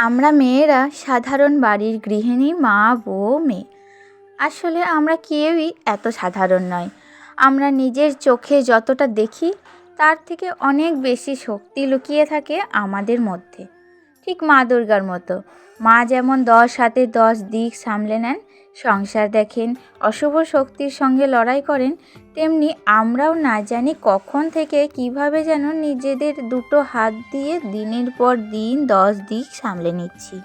আমরা মেয়েরা সাধারণ বাড়ির গৃহিণী মা, বউ, মেয়ে। আসলে আমরা কেউই এত সাধারণ নয় আমরা নিজের চোখে যতটা দেখি, তার থেকে অনেক বেশি শক্তি লুকিয়ে থাকে আমাদের মধ্যে। ঠিক মা দুর্গার মতো। মা যেমন দশ হাতে দশ দিক সামলে নেন সংসার দেখেন, অশুভ শক্তির সঙ্গে লড়াই করেন, তেমনি আমরাও না জানি কখন থেকে কীভাবে যেন নিজেদের দুটো হাত দিয়ে দিনের পর দিন দশ দিক সামলে নিচ্ছি।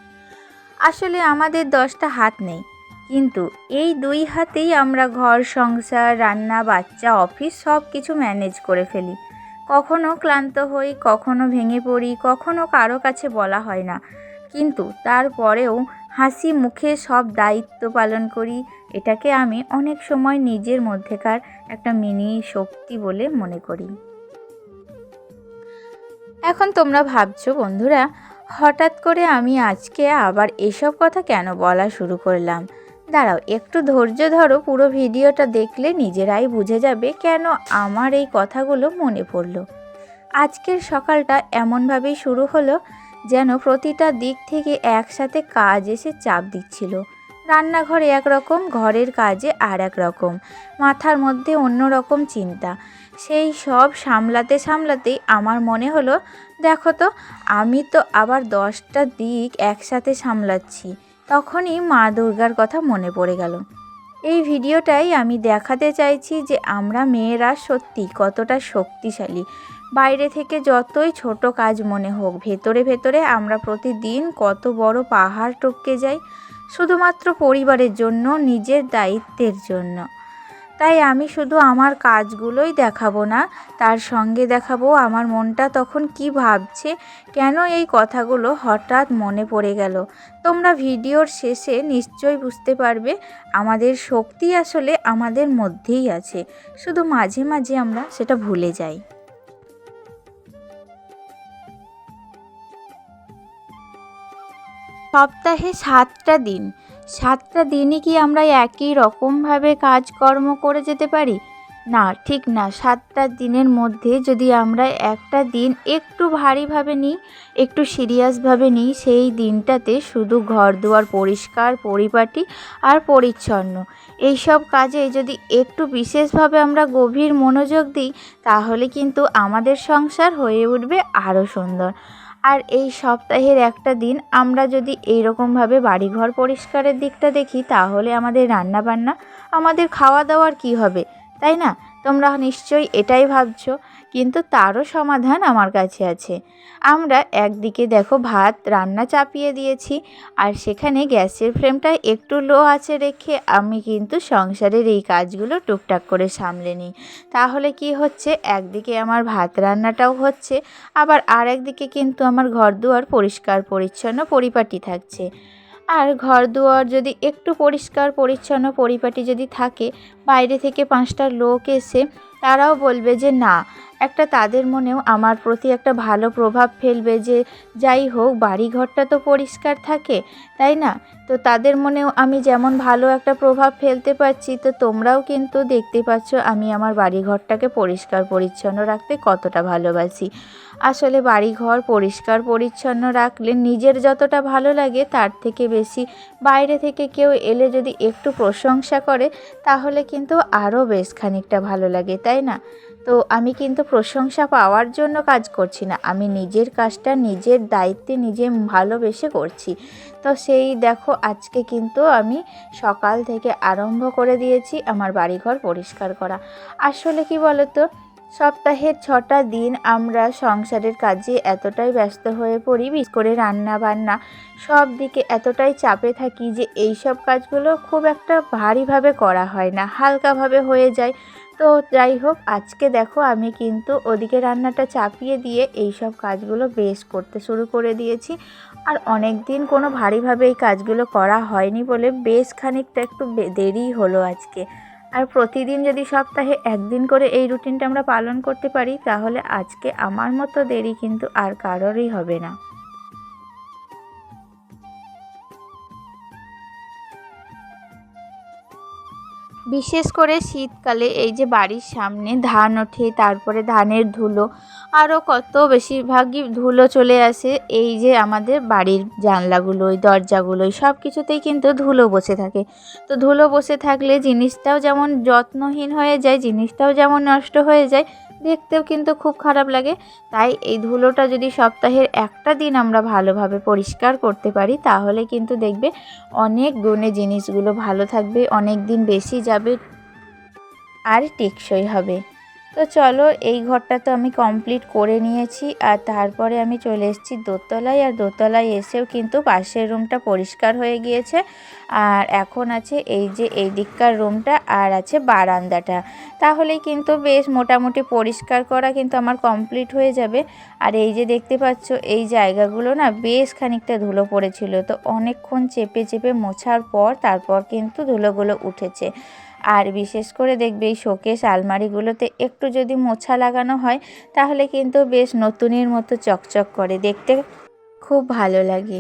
আসলে আমাদের দশটা হাত নেই, কিন্তু এই দুই হাতেই আমরা ঘর, সংসার, রান্না, বাচ্চা, অফিস সব কিছু ম্যানেজ করে ফেলি। কখনো ক্লান্ত হই, কখনো ভেঙে পড়ি, কখনো কারও কাছে বলা হয় না। কিন্তু তারপরেও হাসি মুখে সব দায়িত্ব পালন করি। এটাকে আমি অনেক সময় নিজের মধ্যেকার একটা মিনি শক্তি বলে মনে করি। এখন তোমরা ভাবছ, বন্ধুরা, হঠাৎ করে আমি আজকে আবার এসব কথা কেন বলা শুরু করলাম? দাঁড়াও, একটু ধৈর্য ধরো, পুরো ভিডিওটা দেখলে নিজেরাই বুঝে যাবে কেন আমার এই কথাগুলো মনে পড়ল। আজকের সকালটা এমনভাবেই শুরু হলো যেন প্রতিটা দিক থেকে একসাথে কাজ এসে চাপ দিচ্ছিল। রান্নাঘরে একরকম, ঘরের কাজে আর এক রকম মাথার মধ্যে অন্য রকম চিন্তা। সেই সব সামলাতে সামলাতেই আমার মনে হলো, দেখো তো, আমি তো আবার দশটা দিক একসাথে সামলাচ্ছি। তখনই মা দুর্গার কথা মনে পড়ে গেল। এই ভিডিওটাই আমি দেখাতে চাইছি যে আমরা মেয়েরা সত্যি কতটা শক্তিশালী। বাইরে থেকে যতই ছোট কাজ মনে হোক, ভেতরে ভেতরে আমরা প্রতিদিন কত বড় পাহাড় টপকে যাই, শুধুমাত্র পরিবারের জন্য, নিজের দায়িত্বের জন্য। তাই আমি শুধু আমার কাজগুলোই দেখাবো না, তার সঙ্গে দেখাবো আমার মনটা তখন কি ভাবছে, কেন এই কথাগুলো হঠাৎ মনে পড়ে গেল। তোমরা ভিডিওর শেষে নিশ্চয়ই বুঝতে পারবে, আমাদের শক্তি আসলে আমাদের মধ্যেই আছে, শুধু মাঝে মাঝে আমরা সেটা ভুলে যাই। সপ্তাহে সাতটা দিন। সাতটা দিনই কি আমরা একই রকমভাবে কাজকর্ম করে যেতে পারি? না, ঠিক না। সাতটা দিনের মধ্যে যদি আমরা একটা দিন একটু ভারীভাবে নিই, একটু সিরিয়াসভাবে নিই, সেই দিনটাতে শুধু ঘর দুয়ার পরিষ্কার, পরিপাটি আর পরিচ্ছন্ন। এইসব কাজে যদি একটু বিশেষভাবে আমরা গভীর মনোযোগ দিই, তাহলে কিন্তু আমাদের সংসার হয়ে উঠবে আরও সুন্দর। আর এই সপ্তাহের একটা দিন আমরা যদি এইরকমভাবে বাড়িঘর পরিষ্কারের দিকটা দেখি, তাহলে আমাদের রান্না বান্না আমাদের খাওয়া দাওয়ার কি হবে? তাই না? তোমরা নিশ্চয়ই এটাই ভাবছ, কিন্তু তারও সমাধান আমার কাছে আছে। আমরা একদিকে দেখো ভাত রান্না চাপিয়ে দিয়েছি, আর সেখানে গ্যাসের ফ্লেমটা একটু লো আছে রেখে আমি কিন্তু সংসারের এই কাজগুলো টুকটাক করে সামলে নিই। তাহলে কি হচ্ছে? একদিকে আমার ভাত রান্নাটাও হচ্ছে, আবার আর একদিকে কিন্তু আমার ঘর দুয়ার পরিষ্কার, পরিচ্ছন্ন পরিপাটি থাকছে। আর ঘর দুয়ার যদি একটু পরিষ্কার, পরিচ্ছন্ন পরিপাটি যদি থাকে, বাইরে থেকে পাঁচটা লোক এসে তারাও বলবে যে না একটা তাদের মনেও আমার প্রতি একটা ভালো প্রভাব ফেলবে যে যাই হোক বাড়ি ঘরটা তো পরিষ্কার থাকে, তাই না? তো তাদের মনেও আমি যেমন ভালো একটা প্রভাব ফেলতে পারছি, তো তোমরাও কিন্তু দেখতে পাচ্ছ আমি আমার বাড়ি ঘরটাকে পরিষ্কার পরিচ্ছন্ন রাখতে কতটা ভালোবাসি। আসলে বাড়িঘর পরিষ্কার পরিচ্ছন্ন রাখলে নিজের যতটা ভালো লাগে তার থেকে বেশি বাইরে থেকে কেউ এলে যদি একটু প্রশংসা করে তাহলে কিন্তু আরও বেশ খানিকটা ভালো লাগে, তাই না? তো আমি কিন্তু প্রশংসা পাওয়ার জন্য কাজ করছি না। আমি নিজের কাজটা, নিজের দায়িত্বে, নিজে ভালোবেসে করছি। তো সেই দেখো, আজকে কিন্তু আমি সকাল থেকে আরম্ভ করে দিয়েছি আমার বাড়িঘর পরিষ্কার করা। আসলে কি বলতো সপ্তাহের ছটা দিন আমরা সংসারের কাজে এতটাই ব্যস্ত হয়ে পড়ি, বিশেষ করে রান্না বান্না সব দিকে এতটাই চাপে থাকি যে এই সব কাজগুলো খুব একটা ভারীভাবে করা হয় না। হালকাভাবে হয়ে যায়। তো যাই হোক, আজকে দেখো আমি কিন্তু ওদিকে রান্নাটা চাপিয়ে দিয়ে এই সব কাজগুলো বেশ করতে শুরু করে দিয়েছি। আর অনেক দিন কোনো ভারীভাবে এই কাজগুলো করা হয়নি বলে বেশ খানিকটা একটু দেরি হলো আজকে। আর প্রতিদিন যদি সপ্তাহে একদিন করে এই রুটিনটা আমরা পালন করতে পারি, তাহলে আজকে আমার মতো দেরি কিন্তু আর কারোরই হবে না। বিশেষ করে শীতকালে এই যে বাড়ির সামনে ধান ওঠে, তারপরে ধানের ধুলো আরও কত বেশিরভাগই ধুলো চলে আসে, এই যে আমাদের বাড়ির জানলাগুলোই দরজাগুলোই সব কিছুতেই কিন্তু ধুলো বসে থাকে। তো ধুলো বসে থাকলে জিনিসটাও যেমন যত্নহীন হয়ে যায়, জিনিসটাও যেমন নষ্ট হয়ে যায় দেখতেও কিন্তু খুব খারাপ লাগে। তাই এই ধুলোটা যদি সপ্তাহের একটা দিন আমরা ভালোভাবে পরিষ্কার করতে পারি, তাহলে কিন্তু দেখবে অনেক গুণে জিনিসগুলো ভালো থাকবে, অনেক দিন বেশি যাবে আর টেকসই হবে। তো চলো, এই ঘরটা তো আমি কমপ্লিট করে নিয়েছি আর তারপরে আমি চলে এসেছি দোতলায় আর দোতলায় এসেও কিন্তু পাশের রুমটা পরিষ্কার হয়ে গিয়েছে। আর এখন আছে এই যে এই দিককার রুমটা আর আছে বারান্দাটা। তাহলেই কিন্তু বেশ মোটামুটি পরিষ্কার করা কিন্তু আমার কমপ্লিট হয়ে যাবে। আর এই যে দেখতে পাচ্ছ, এই জায়গাগুলো না বেশ খানিকটা ধুলো পড়েছিল। তো অনেকক্ষণ চেপে চেপে মোছার পর তারপর কিন্তু ধুলোগুলো উঠেছে। আর বিশেষ করে দেখবে এই শোকেস আলমারিগুলোতে একটু যদি মোছা লাগানো হয়, তাহলে কিন্তু বেশ নতুনের মতো চকচক করে। দেখতে খুব ভালো লাগে।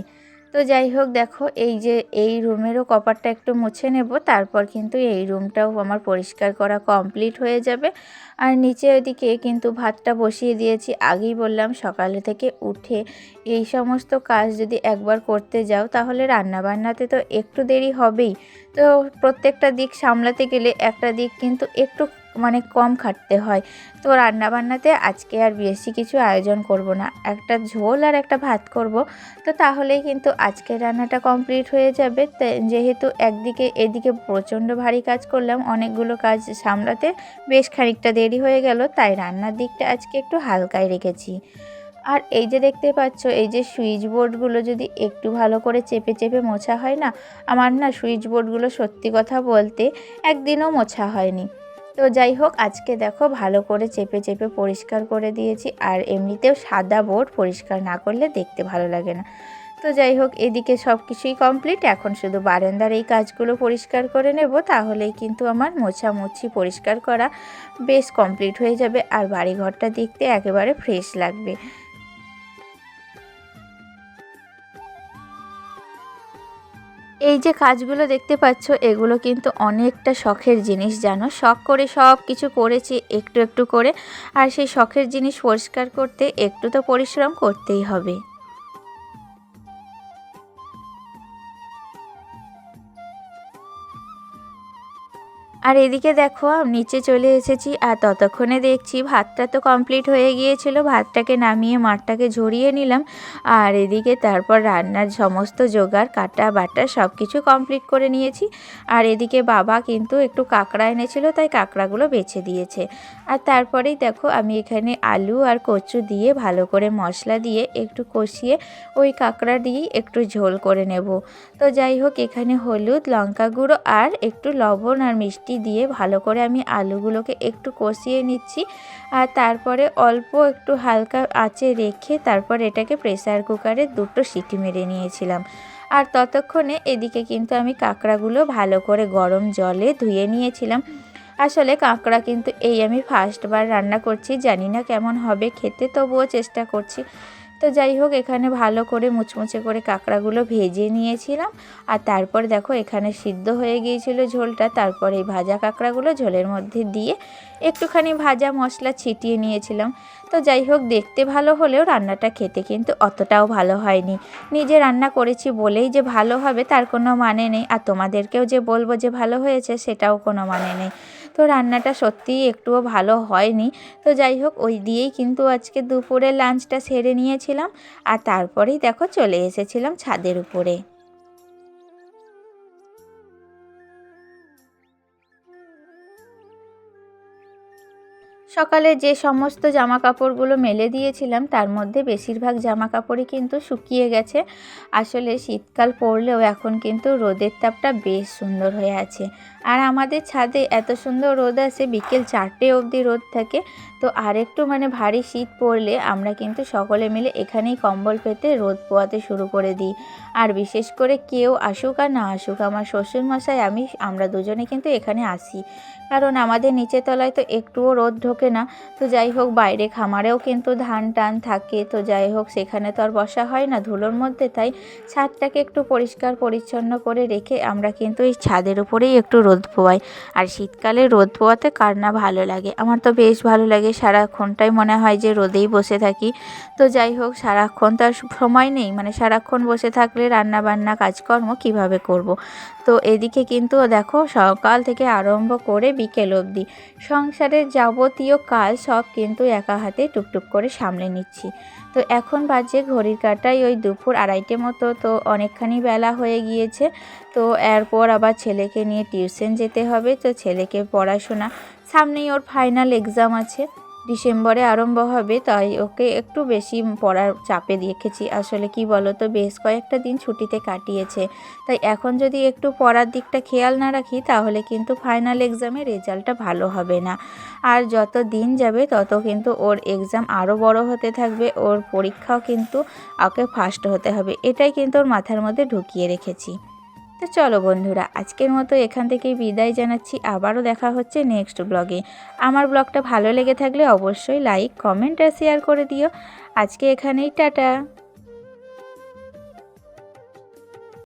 তো যাই হোক, দেখো, এই যে এই রুমেরও কপারটা একটু মুছে নেব, তারপর কিন্তু এই রুমটাও আমার পরিষ্কার করা কমপ্লিট হয়ে যাবে। আর নিচে ওদিকে কিন্তু ভাতটা বসিয়ে দিয়েছি। আগেই বললাম, সকালে থেকে উঠে এই সমস্ত কাজ যদি একবার করতে যাও, তাহলে রান্নাবান্নাতে তো একটু দেরি হবেই। তো প্রত্যেকটা দিক সামলাতে গেলে একটা দিক কিন্তু একটু মানে কম খাটতে হয়। তো রান্নাবান্নাতে আজকে আর বেশি কিছু আয়োজন করব না। একটা ঝোল আর একটা ভাত করব। তো তাহলেই কিন্তু আজকের রান্নাটা কমপ্লিট হয়ে যাবে। যেহেতু একদিকে এদিকে প্রচণ্ড ভারী কাজ করলাম, অনেকগুলো কাজ সামলাতে বেশ খানিকটা দেরি হয়ে গেল, তাই রান্নার দিকটা আজকে একটু হালকায় রেখেছি। আর এই যে দেখতে পাচ্ছ, এই যে সুইচ বোর্ডগুলো যদি একটু ভালো করে চেপে চেপে মোছা হয় না, আমার না সুইচ বোর্ডগুলো সত্যি কথা বলতে একদিনও মোছা হয়নি। তো যাই হোক, আজকে দেখো ভালো করে চেপে চেপে পরিষ্কার করে দিয়েছি আর এমনিতেও সাদা বোর্ড পরিষ্কার না করলে দেখতে ভালো লাগে না। তো যাই হোক, এদিকে সব কিছুই কমপ্লিট এখন শুধু বারান্দার এই কাজগুলো পরিষ্কার করে নেব, তাহলেই কিন্তু আমার মোছামুছি পরিষ্কার করা বেশ কমপ্লিট হয়ে যাবে আর বাড়িঘরটা দেখতে একেবারে ফ্রেশ লাগবে। এই যে কাজগুলো দেখতে পাচ্ছ, এগুলো কিন্তু অনেকটা শখের জিনিস, জানো? শখ করে সব কিছু করেছি, একটু একটু করে। আর সেই শখের জিনিস পরিষ্কার করতে একটু তো পরিশ্রম করতেই হবে। আর এদিকে দেখো, নিচে চলে এসেছি আর ততক্ষণে দেখছি ভাতটা তো কমপ্লিট হয়ে গিয়েছিল। ভাতটাকে নামিয়ে মাঠটাকে ঝরিয়ে নিলাম। আর এদিকে তারপর রান্নার সমস্ত জোগাড়, কাটা, বাটা সব কিছু কমপ্লিট করে নিয়েছি। আর এদিকে বাবা কিন্তু একটু কাঁকড়া এনেছিল, তাই কাঁকড়াগুলো বেছে দিয়েছে। আর তারপরেই দেখো, আমি এখানে আলু আর কচু দিয়ে ভালো করে মশলা দিয়ে একটু কষিয়ে ওই কাঁকড়া দিয়েই একটু ঝোল করে নেব। তো যাই হোক, এখানে হলুদ, লঙ্কা গুঁড়ো আর একটু লবণ আর মিষ্টি দিয়ে ভালো করে আমি আলুগুলোকে একটু কষিয়ে নিচ্ছি। আর তারপরে অল্প একটু হালকা আঁচে রেখে তারপর এটাকে প্রেসার কুকারে দুটো সিটি মেরে নিয়েছিলাম। আর ততক্ষণে এদিকে কিন্তু আমি কাঁকড়াগুলো ভালো করে গরম জলে ধুয়ে নিয়েছিলাম। আসলে কাঁকড়া কিন্তু এই আমি ফার্স্টবার রান্না করছি, জানি না কেমন হবে, খেতে তবুও চেষ্টা করছি। তো যাই হোক, এখানে ভালো করে মুচমুচে করে কাঁকড়াগুলো ভেজে নিয়েছিলাম। আর তারপর দেখো, এখানে সিদ্ধ হয়ে গিয়েছিল ঝোলটা। তারপর এই ভাজা কাঁকড়াগুলো ঝোলের মধ্যে দিয়ে একটুখানি ভাজা মশলা ছিটিয়ে নিয়েছিলাম। তো যাই হোক, দেখতে ভালো হলেও রান্নাটা খেতে কিন্তু অতটাও ভালো হয়নি। নিজে রান্না করেছি বলেই যে ভালো হবে, তার কোনো মানে নেই। আর তোমাদেরকেও যে বলব যে ভালো হয়েছে, সেটাও কোনো মানে নেই। তো রান্নাটা সত্যিই একটুও ভালো হয়নি। তো যাই হোক, ওই দিয়েই কিন্তু আজকে দুপুরে লাঞ্চটা সেরে নিয়েছিলাম। আর তারপরেই দেখো চলে এসেছিলাম ছাদের উপরে। সকালে যে সমস্ত জামা কাপড়গুলো মেলে দিয়েছিলাম, তার মধ্যে বেশিরভাগ জামা কাপড়ই কিন্তু শুকিয়ে গেছে। আসলে শীতকাল পড়লেও এখন কিন্তু রোদের তাপটা বেশ সুন্দর হয়ে আছে। আর আমাদের ছাদে এত সুন্দর রোদ আসে বিকেল চারটে অবধি রোদ থাকে। তো আরেকটু মানে ভারী শীত পড়লে আমরা কিন্তু সকলে মিলে এখানেই কম্বল পেতে রোদ পোয়াতে শুরু করে দিই। আর বিশেষ করে কেউ আসুক আর না আসুক, আমার শ্বশুরমশাই, আমি, আমরা দুজনে কিন্তু এখানে আসি। কারণ আমাদের নিচের তলায় তো একটুও রোদ ঢোকে না। তো যাই হোক, বাইরে খামারেও কিন্তু ধান টান থাকে। তো যাই হোক, সেখানে তো আর বসা হয় না ধুলোর মধ্যে। তাই ছাদটাকে একটু পরিষ্কার পরিচ্ছন্ন করে রেখে আমরা কিন্তু এই ছাদের উপরেই একটু রোদ পোয়াই। আর শীতকালে রোদ পোয়াতে কার না ভালো লাগে। আমার তো বেশ ভালো লাগে। সারাক্ষণটাই মনে হয় যে রোদেই বসে থাকি। তো যাই হোক, সারাক্ষণ তো আর সময় নেই। মানে সারাক্ষণ বসে থাকলে রান্না বান্না কাজকর্ম কীভাবে করব। তো এদিকে কিন্তু দেখো, সকাল থেকে আরম্ভ করে বিকেল অবধি। সংসারের যাবতীয় কাজ সব কিন্তু একা হাতে টুকটুক করে সামলে নিচ্ছি। তো এখন বাজে, ঘড়ির কাটাই ওই দুপুর আড়াইটে মতো, তো অনেকখানি বেলা হয়ে গিয়েছে। তো এরপর আবার ছেলেকে নিয়ে টিউশন যেতে হবে। তো ছেলেকে পড়াশোনা, সামনেই ওর ফাইনাল এক্সাম আছে। ডিসেম্বরে আরম্ভ হবে, তাই ওকে একটু বেশি পড়ার চাপে রেখেছি আসলে কি বলো তো বেশ কয়েকটা দিন ছুটিতে কাটিয়েছে। তাই এখন যদি একটু পড়ার দিকটা খেয়াল না রাখি, তাহলে কিন্তু ফাইনাল এক্সামে রেজাল্টটা ভালো হবে না। আর যত দিন যাবে, তত কিন্তু ওর এক্সাম আরও বড় হতে থাকবে, ওর পরীক্ষাও কিন্তু ওকে ফার্স্ট হতে হবে। এটাই কিন্তু ওর মাথার মধ্যে ঢুকিয়ে রেখেছি। তো চলো বন্ধুরা, আজকের মতো এখান থেকেই বিদায় জানাচ্ছি। আবারও দেখা হচ্ছে নেক্সট ব্লগে আমার ব্লগটা ভালো লেগে থাকলে অবশ্যই লাইক কমেন্ট আর শেয়ার করে দিও। আজকে এখানেই, টাটা।